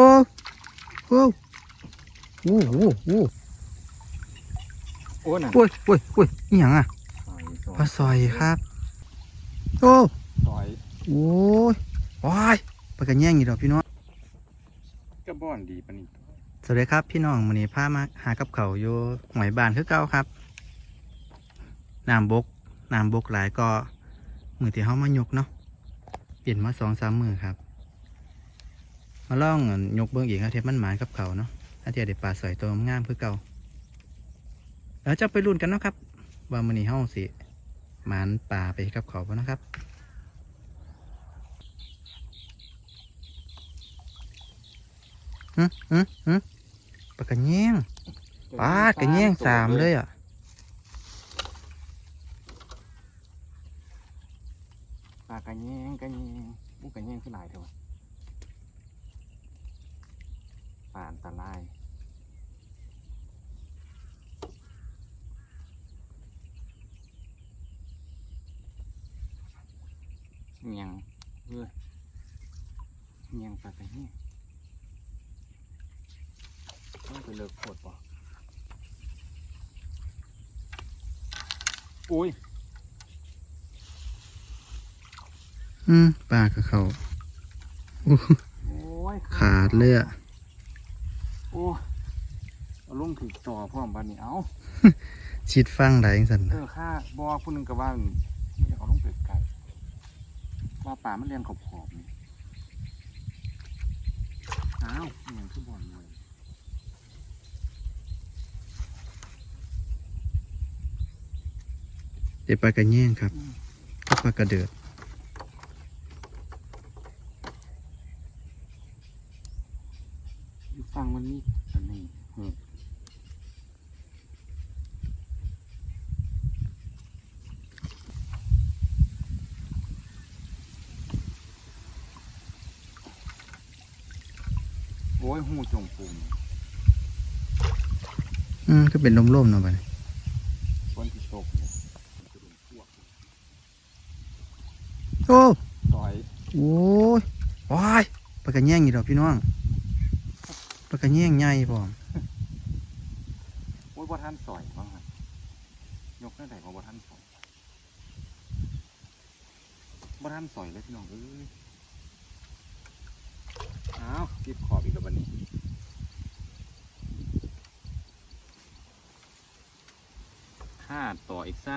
โอ้โอ้โอ้โหโอ้โอ้น่ะโอ้ยโอ้ยโอ้ยนี่หยังอะซอยปลาซอยครับโอ้ซอยโอ้ยว้ายปลากระแยงอีดอกพี่น้องกระบ่อนดีปะนี่สวัสดีครับพี่น้องมื้อนี้พามาหากับเขาวอยู่หอยบานคือเก่าครับน้ำบกน้ำบกหลายก็มือที่เฮามายกเนาะเปลี่ยนมาสองสามมือครับ มาล่องยกเบิ้องอีกครับเทปมันหมานกับเขาเนาะถ้าเทียได้ปลาสอยตัวงามคือเก่าแล้วจะไปลุ้นกันเนาะครับ ว่ามื้อนี้เฮาสิหมานปลาไปกับเขาบ่นาะครับฮึฮึฮึปลากระแยงปลากระแยงสามเลยอะปลากระแยงกระแยงมุกกระแยงขึ้นหลายเถอะวะปลาอัน ตรายเมียงเอ้ยเมียงปลากระแยงต้องไปเลิกโคตรป่ะโอ้ย อืมปลากับเขาอู้หูโอ้ยขาดเลยอะ โอ้ยเอาลงถึงต่อพร้อมบันนี้เอาชิดฟังได้ยังสันเออค่าบอผู้หนึงกับว่าอยากเอาลงไปไก่ว่าป่ามันเรียนขอบขอบๆนี่อ้าวเหมือนคือบอลเลยเดี๋ยวปลากระแยงครับกับปลากระเดือด อยู่ฟังมันนี่อันนี้หู โอ้ยหูจงปูงอืมก็เป็นลมๆเนาะบัดนี้ฝนที่ตกเนี่ยมันจะเป็นพวกโอ้ต่อยโอ้ยว้ายปลากระแยงอีดอกพี่น้องปลากระแยงใหญ่พร้อมโอ้ยบ่ท่านสอยบ้างครับยกได้ไหนมาบ่ท่านสอยบ่ท่านสอยเลยพี่น้องเอ้ย อ้าวติดขอบอีกแล้ววันนี้ห้าต่ออีกซะ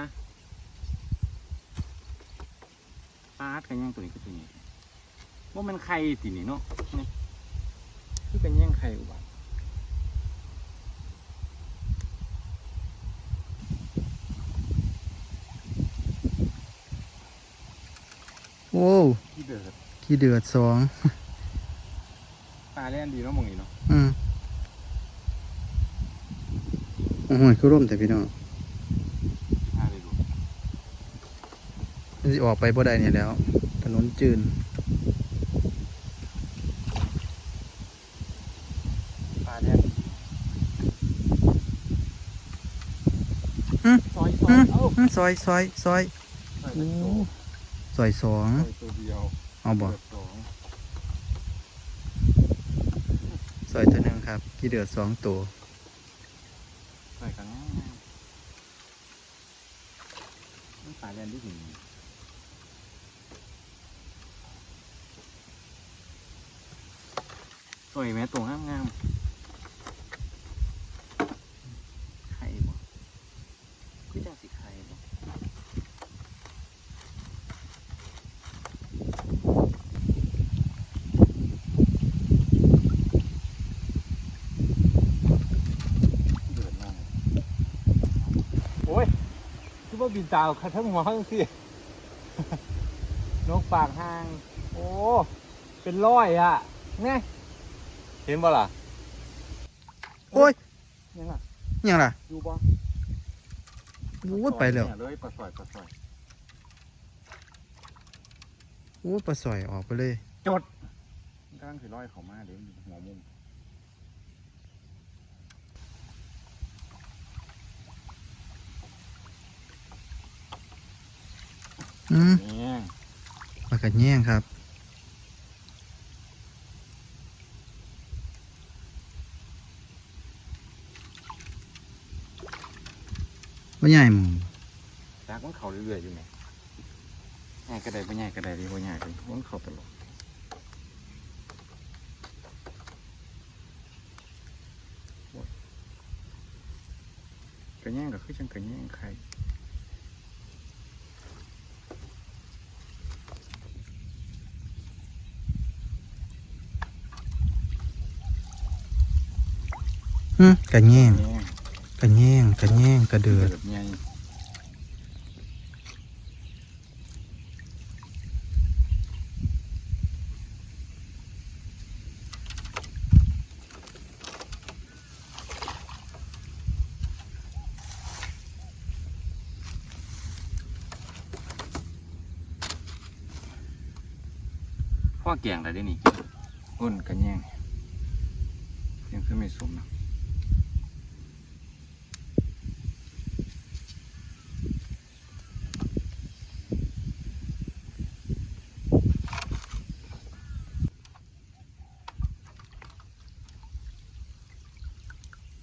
ปาดกันย่างตัวนี้ก็ตัวนี้ว่ามันไข่สินี่เนาะนี่คือกันย่างไข่อุบัติโอ้ที่เดือดขี้เดือดสองตาเล่นดีเนาะหมองนี้เนาะอืมโอ้ยคือร่มแต่พี่น้องตาเลยดูมันสิออกไปบ่ได้เนี่ยแหล้ว ถนนจืนตาเล่นอืมซอยซออืยมเอ้าอืมซอยซอยซอยซอยโอ้เป็นตัวซอยสองซอยตัวเดียวเอาบ่ เปิด สอยตัวหนึงครับขี้เดือดสองตัวสอยกันง่ายมันตาเล่นที่หินซอยแม่ตัวงามงามๆไข่บ่คือจังสิไข่บ่เดือดมากโอ้ยคือว่า บินตาวคัดทั้งหัวทั้งสินกปากหาง โอ้ เป็นร้อยอะไงเห็นบ่ล่ะ โอ้ย ยังล่ะยังล่ะอยู่บ่โอ้ยไปแล้วเนี่ยเลยปลาสอยปลาสอยโอ้ยปลาซอยออกไปเลย จดกำลังสิร้อยเขามาเดี๋ยวมันหัวมุม มปลากระแยงครับ ว่าใหญ่หมูจากมันเข่าเรื่อยๆอยู่ไหมใหญ่กระไดบ่ใหญ่กระไดดีบ่ใหญ่เลยนมันเข่าตลอดกระแยงก็คือจังกระแยงใคร กระแย่งแย่งกระแย่งกระแย่งกระเดือดพ่อแกงอะไรได้นี่อ้นกันแย่งยังคือไม่สมนะ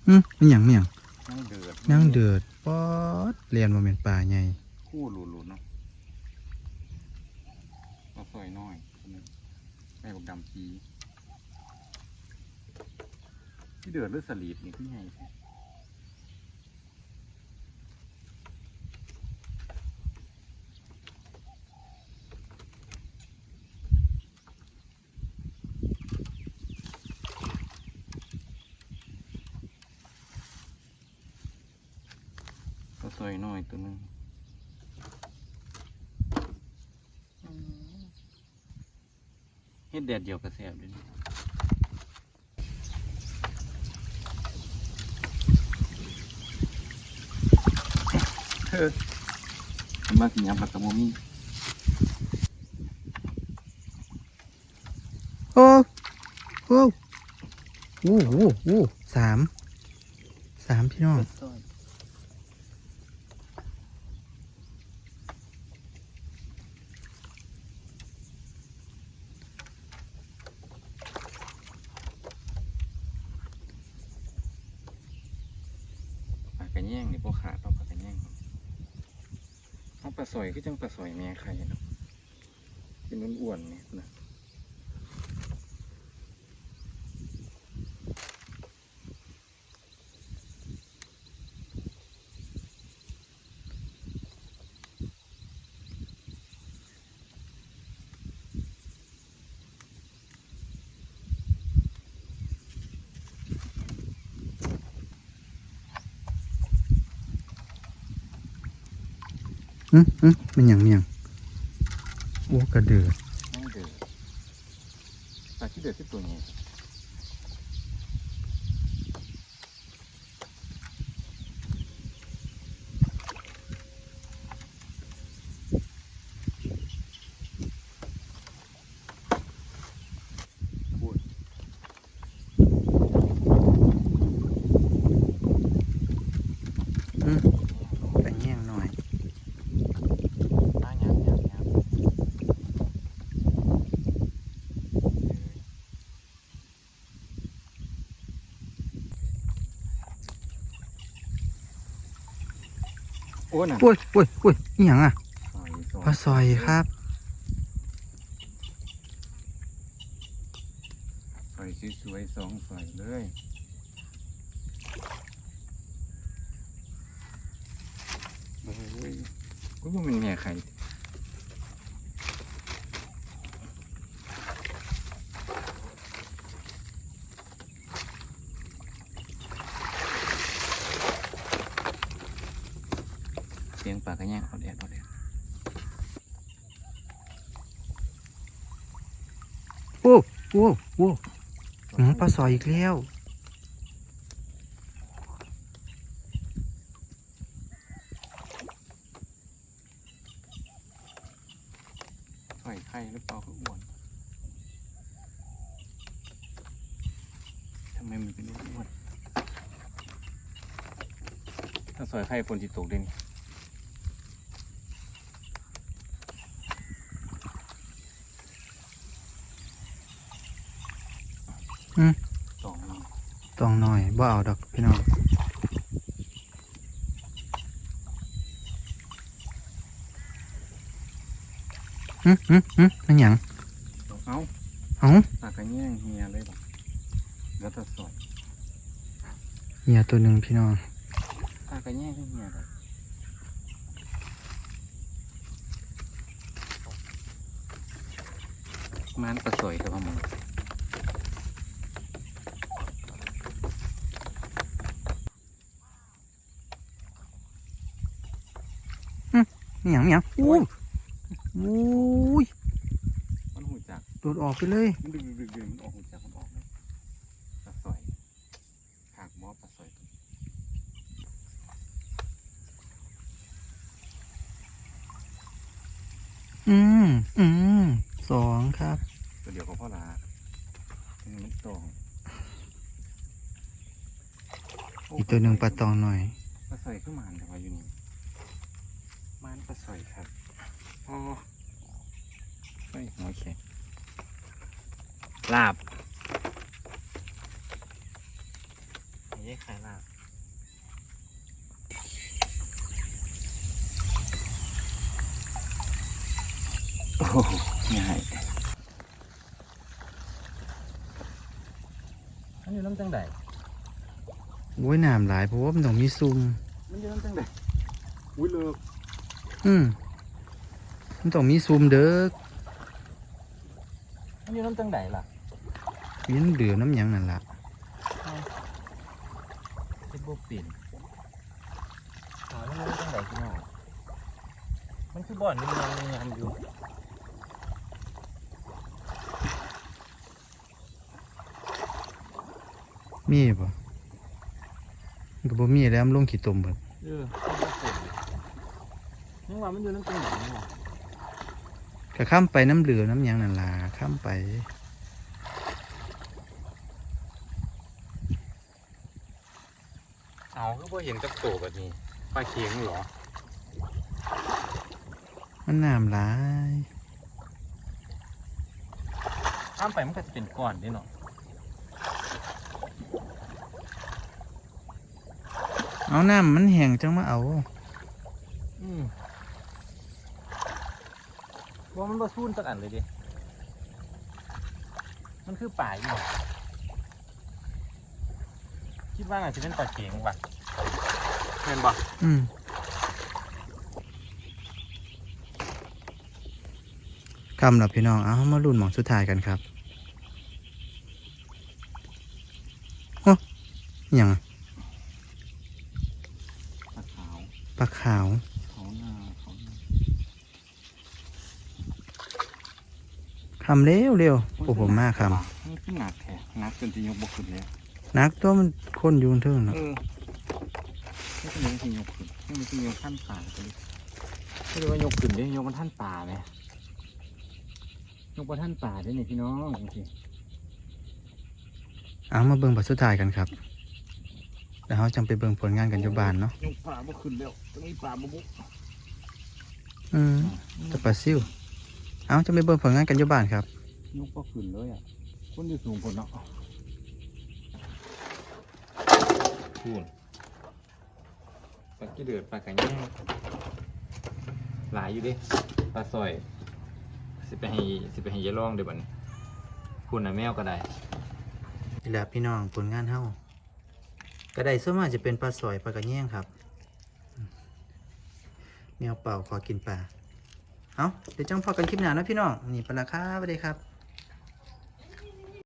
หึมันหยังมันหยังนั่งเดือดนั่งเดือดป๊อดเรียนว่าเป็นป่าใหญ่คู่หลุดๆเนาะก็สวยน้อยคนนึงแม่บอกดำปีที่เดือดหรือสลีดนี่คือไง แท้ก็สวยน้อยตัวหนึงเฮ็ดแดดเดียวก็แซ่บเลยนี่เออมันมาสิยำผักกะโมมี่โอ้โอ้โอ้โหโอ้สาม สามพี่น้อง ระแย่งนี่พวกขาดต้องปลากระแย่งเอาปลาสอยก็จังปลาสอยแม่ใครเนาะเป็นอ้วนๆนี่ยนะ หึหึมันหยังมันหยังโอ้กระเดือดนั่งเดือดปลาที่เดือดที่ตัวนี้พูด หึกระแย่งหน่อย อะยำยำยำ โอ้น่ะโอ้ยโอ้ยโอ้ยนี่หยังอะซอยซอยปลาซอยครับซอยสวยๆสองซอยเลยโอ้ยก็ว่ามันแม่ไข่ เสียงปลากระแยงออดแอดออดแอดโอ้โอ้โอ้หืมปลาซอยอีกแล้วซอยไข่หรือเปล่าก็อ้วนทำไมมันเป็นอ้วนๆถ้าซอยไข่ฝนจิตกเด่น ตอืมสอยตองหน่อยบ่เอาดอกพี่น้องอืมอืมอืมมันหยังเอาเอาตากระแง่งเฮียเลยบ่แล้วแต่สอยเฮียตัวหนึ่งพี่น้องตากระแง่งเฮียแบบมันประสวยครับผม มันหยังมันหยังอู้อู้ยมันหูจักโดดออกไปเลย มันดึงดึงดึงดึงมันออกหูจักมันออกเลยปลาสวยหากหมอปลาสวยอืมอืมสองครับ ตัวเดียวกับพ่อลาอันนี้มันตองอีกตัวหนึ่งปลาตองหน่อยปลาสวยขึ้นมาแต่ว่าอยู่นี่ มันปลาสวยครับโอ้เฮ้ยหัวแข็งลาบนี่ขายลาบโอ้โหง่ายอันนี้น้ำจังไดโอ้ยน้ำหลายเพราะว่ามันต้องมีซุ่มมันอยู่น้ำจังไดอุ้ยเลิก อืมมันต้องมีซุ่มเด้อมันอยู่น้ำจังไดล่ะมีน้ำเดือน้ำหยังนั่นล่ะเป็นพวกปิ่นหามันอยู่น้ำจังไดพี่น้องมันคือบ่อนมันยังงานอยู่มีป่ะมันก็บ่มีแล้วมันลงขี้ตมเบิดเออ มันว่ามันอยู่น้ำจังไดนี่หว่าก็ข้ามไปน้ำเหลือน้ำหยังนั่นล่ะข้ามไปเอาก็บ่เห็นกับโตแบบนี้ปลาเค็งเหรอ มันน้ำหลายข้ามไปมันก็จะเป็นก้อนนี่เนาะเอาน้ำมันแห้งจังมาเอา อืม ว่ามันบ่ซูนสักอันเลยดิมันคือป่าอยู่คิดว่าอาจจะเป็นปลาเข็งว่ะเห็นบ่อืมคำหลับพี่น้อง เอามารุ่นหมองสุดท้ายกันครับโอ้หยังอะปลาขาวปลาขาว เขาหน้าเขาหน้า คำเร็วเร็วโอ้ผมมากคนี่คือหนักแท้หนักจนที่ยกบกขึ้นเลยำนักตัวมันคนอยูนเทิงเนาะเออไม่เป็นไรที่ยกขึ้นไม่เป็นที่ยกท่านป่าไปเลยไม่ได้ว่ายกขึ้นเด้ยกมันท่านป่าไหมยกมันท่านป่าได้เนี่ยพี่น้องจริงเอามาเบิ่งบัตสุดท้ายกันครับแล้วเราจังไปเบิ่งผลงานกันอยู่บ้านเนาะยกป่าบ่ขึ้นแล้วจะมีป่าบ่บุกอืมจะปลาซิว เอาจะไปเบิ่งผลงานกันอยู่บ้านครับยกบ่ขึ้นเลยอะคนอยู่สูงคนเนาะพูนปลากี้เดือดปลากระแยงหลายอยู่เดิปลาซอย สิไปให้สิไปให้ยายลองเดี๋ยวบัดนี้พูนน่ะแมวก็ได้นี่แหละพี่น้องผลงานเฮาก็ได้ส่วนมากจะเป็นปลาสอยปลากระแยงครับ แมวเป่าขอกินปลา เอาเดี๋ยวจังพอกันคลิปหน้านะพี่น้อง นี่ปลาคาสวัสดีครับ